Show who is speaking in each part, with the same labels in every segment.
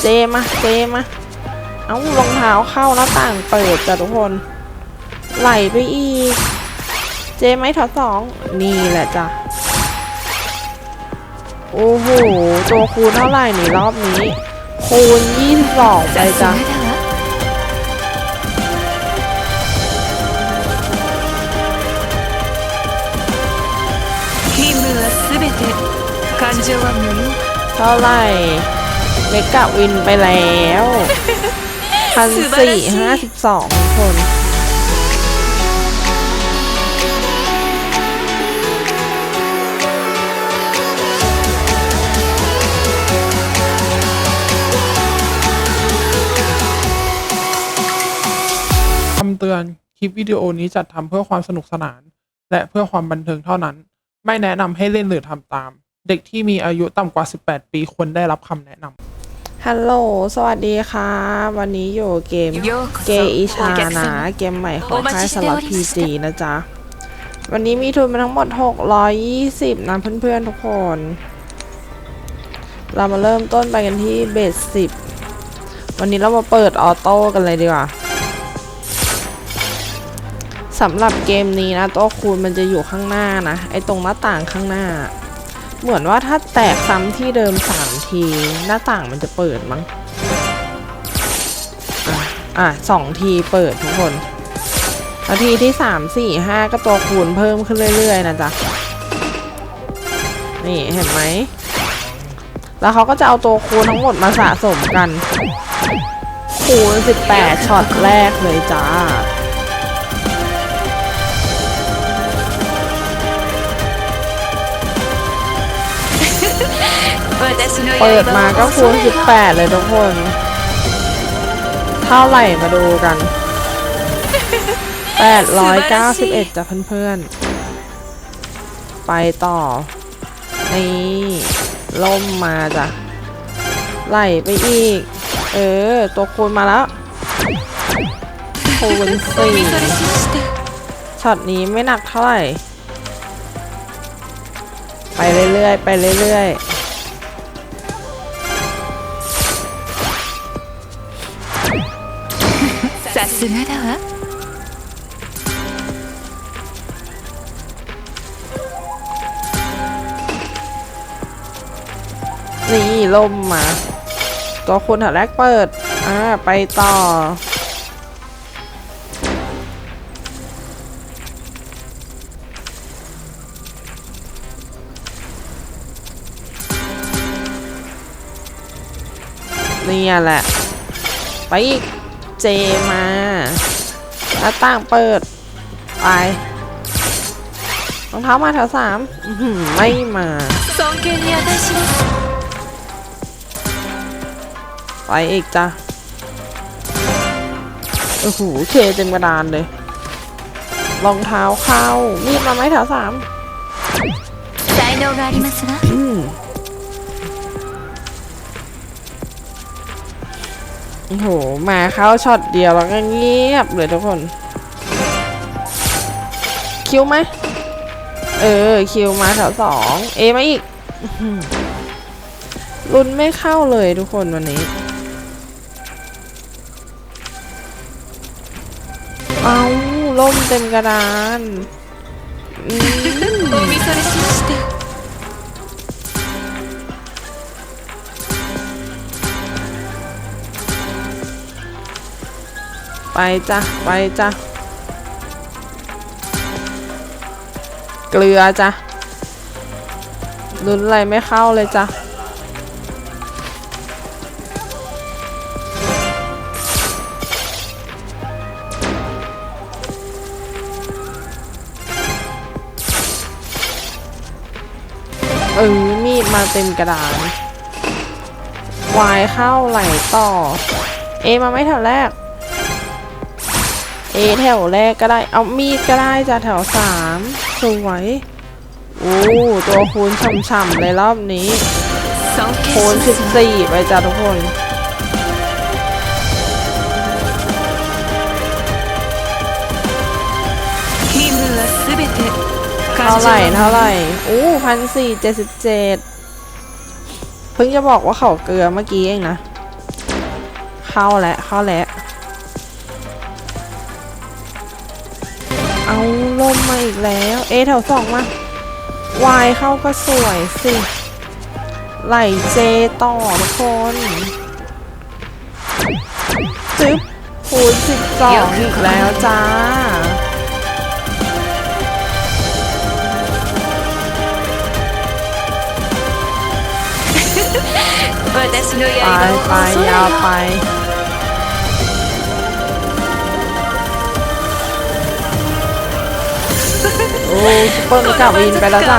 Speaker 1: เจมาเจมาเอารองเท้าเข้าหน้าต่างเปิดจ้ะทุกคน ไหลไปอีก เจไหมถอดสองนี่แหละจ้ะโอ้โหตัวคูณเท่าไหร่นี่รอบนี้ คูณ
Speaker 2: ยี่สสิบองไปจ้ะ
Speaker 1: เท่าไหร่ เมกะวินไปแล้วพันสี่ห้าสิบสองคน
Speaker 3: คำเตือน คลิปวิดีโอนี้จัดทำเพื่อความสนุกสนาน และเพื่อความบันเทิงเท่านั้น ไม่แนะนำให้เล่นหรือทำตาม เด็กที่มีอายุต่ำกว่า 18 ปีควรได้รับคำแนะนำ
Speaker 1: ฮัลโหล สวัสดีครับ วันนี้อยู่เกมเกอิชานะ เกมใหม่ของค่ายสล็อตพีซีนะจ๊ะ วันนี้มีทุนมาทั้งหมด 620 นะเพื่อนๆทุกคน เรามาเริ่มต้นไปกันที่เบส10 วันนี้เรามาเปิดออโต้กันเลยดีกว่าสำหรับเกมนี้นะ ตัวคูณมันจะอยู่ข้างหน้านะ ไอตรงหน้าต่างข้างหน้า เหมือนว่าถ้าแตกซ้ำที่เดิมสามที หน้าต่างมันจะเปิดมั้ง อะสองทีเปิดทุกคนนาทีที่สามสี่ห้าก็ตัวคูณเพิ่มขึ้นเรื่อย ๆ นะจ๊ะ นี่เห็นไหม แล้วเขาก็จะเอาตัวคูณทั้งหมดมาสะสมกัน คูณ18ช็อตแรกเลยจ้า เปิดมาก็คูณ18 เลยทุกคน เท่าไหร่มาดูกัน 891จ้ะเพื่อนๆ ไปต่อ นี่ล่มมาจ้ะ ไหลไปอีก เออ ตัวคูณมาแล้วคูณ
Speaker 2: 4
Speaker 1: ช็อตนี้ไม่หนักเท่าไหร่ ไปเรื่อยๆ ไปเรื่อยๆ
Speaker 2: さすがだわ
Speaker 1: นี่ล่มมา ตัวคุณแถวแรกเปิด อ่า ไปต่อ นี่แหละ ไปอีก เจมาหน้าต่างเปิด ไปรองเท้ามาแถวสามไม่มาไปอีกจ้ะโอ้โหเคเต็มกระดานเลยรองเท้าเข้ามีมาไหมแถวสามอืม โอ้โห มาเข้าช็อตเดียวแล้วก็เงียบเลยทุกคน คิวไหม เออ คิวมาแถวสอง เอมาอีกอื้อหือลุ้นไม่เข้าเลยทุกคนวันนี้ เอาล่มเต็มกระดานอืม
Speaker 2: お見それしました
Speaker 1: ไปจ้ะไปจ้ะเกลือจ้ะลุ้นอะไรไม่เข้าเลยจ้ะเออมีดมาเต็มกระดานวายเข้าไหลต่อ เอมาไม่แถวแรก เอแถวแรกก็ได้ เอามีดก็ได้จ้ะแถวสามสวยโอ้ตัวคูณฉ่ำๆเลยรอบนี้คูณสิบสี่ไปจ้าทุกคนเท่าไหร่เท่าไหร่อู้พันสี่เจ็ดสิบเจ็ดเพิ่งจะบอกว่าเขาเกลือเมื่อกี้เองนะ เข้าแล้วเข้าแล้ว เอาลมมาอีกแล้ว เอแถวสองมาวายเข้าก็สวยสิ ไหลเจต่อทุกคนซึ๊บคูณสิบสองอีกแล้วจ้า ไปไปยาวไป ซุปเปอร์มิกาวินไปแล้วจ้า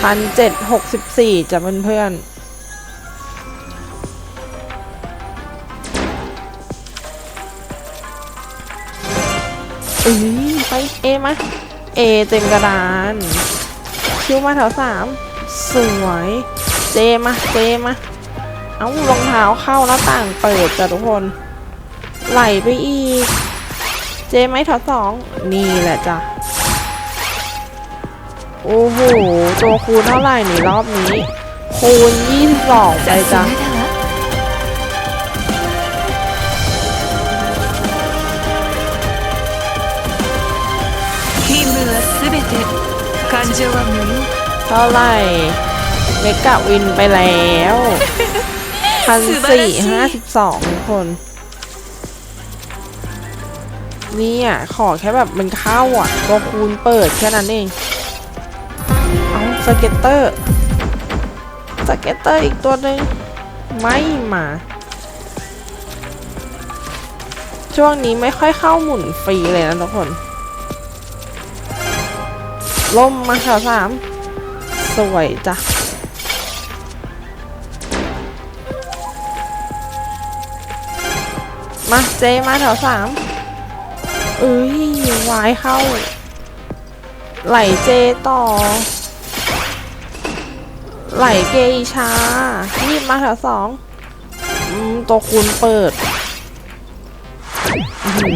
Speaker 1: พันเจ็ดหกสิบสี่จ้ะเพื่อนๆอือไปเอมาเอเต็มกระดานคิวมาแถวสามสวย เจมาเจมา เอารองเท้าเข้าหน้าต่างเปิดจ้ะทุกคน ไหลไปอีก เจไหมแถวสองนี่แหละจ้ะ โอ้โห ตัวคูณเท่าไหร่นี่รอบนี้ คูณ 22 ไป
Speaker 2: さす
Speaker 1: จ้ะ
Speaker 2: がだわ任務はすべて感情は無用
Speaker 1: เท่าไหร่เมกะวินไปแล้ว พันสี่ห้าสิบสองทุกคนเนี่ยขอแค่แบบมันเข้าอะตัวคูณเปิดแค่นั้นเอง เอาสเก็ตเตอร์ สเก็ตเตอร์อีกตัวหนึ่งไม่มา ช่วงนี้ไม่ค่อยเข้าหมุนฟรีเลยนะทุกคน ล่มมาข่าวสาม สวยจ้ะ มาเจมาแถวสามเอ้ยวายเข้า ไหลเจต่อ ไหลเกยชารีบมาแถวสองตัวคูณเปิด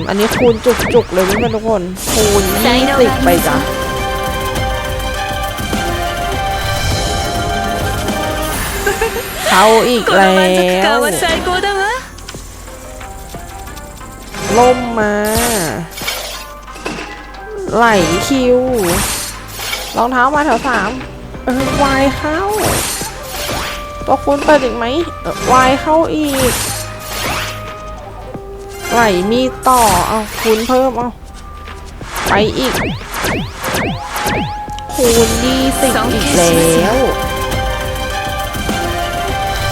Speaker 1: อันนี้คูณจุกๆเลยเพื่อนทุกคน คูณยี่สิบไปจ้ะเขาอีกแล้ว ล่มมา ไหลคิว รองเท้ามาแถวสามเออวายเข้า ตัวคุณเปิดอีกไหมวายเข้าอีก ไหลมีต่อ เอาคูณเพิ่มเอาไปอีก คูณยี่สิบอีกแล้ว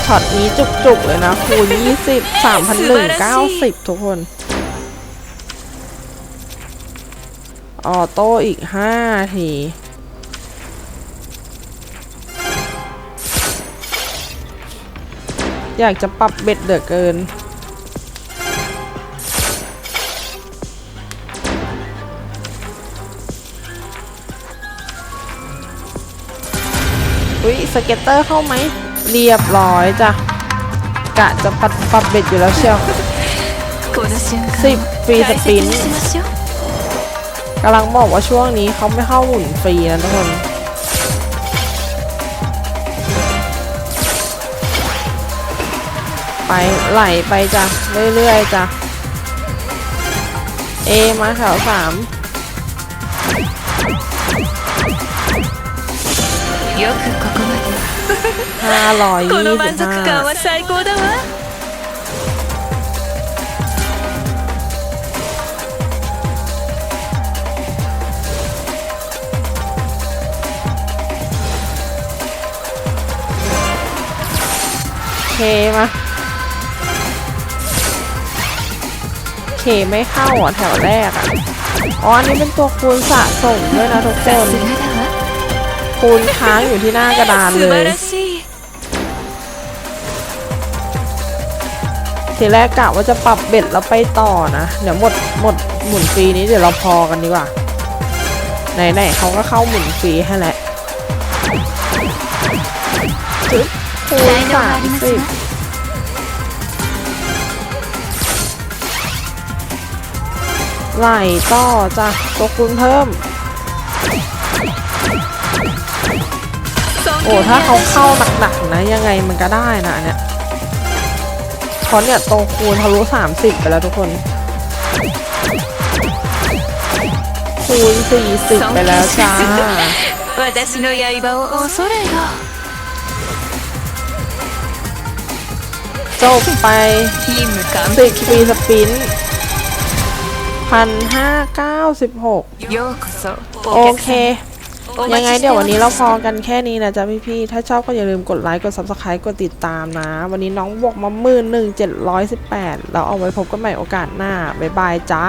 Speaker 1: ช็อตนี้จุกๆเลยนะ คูณยี่สิบสามพันหนึ่งเก้าสิบทุกคน ออโต้อีกห้าที อยากจะปรับเบ็ดเดือเกิน อุ้ยสเก็ตเตอร์เข้าไหม เรียบร้อยจ้ะ กะจะปรับปรับเบ็ดอยู่แล้วเชียวสิบฟรีสปิน กำลังบอกว่าช่วงนี้เขาไม่เข้าหุ่นฟรีนะทุกคนไปไหลไปจ้ะเรื่อยๆจ้ะเอมาแถวสามห้าร้อยยี่สิบห้า เคมาเคไม่เข้าอะแถวแรกอะ อ๋อนนี่เป็นตัวคูณสะสมด้วยนะทุกคน คูณค้างอยู่ที่หน้ากระดานเลยทีแรกกะว่าจะปรับเบ็ดแล้วไปต่อนะ เดี๋ยวหมดหมดหมุนฟรีนี้เดี๋ยวเราพอกันดีกว่า ไหนๆเขาก็เข้าหมุนฟรีให้แหละ คูณสามสิบไหลต่อจ้ะตัวคูณเพิ่ม อ้ถ้าเขาเข้าหนักๆนะ ยังไงมันก็ได้นะอันเนี่ยเพราะเนี่ยโตคูณทะลุ30 ไปแล้วทุกคน คูณ 40 ไปแล้วจ้า
Speaker 2: 私の刃を恐れよ
Speaker 1: จบไปสิบปีสปินพันห้าเก้าสิบหกโอเค ยังไงเดี๋ยววันนี้เราพอกันแค่นี้นะจ๊ะพี่พี่ถ้าชอบก็อย่าลืมกดไลค์ กดซับสไครต์กดติดตามนะ วันนี้น้องบวกมาหมื่นหนึ่งเจ็ดร้อยสิบแปดเราเอาไว้พบกันใหม่โอกาสหน้า บ๊ายบายจ้า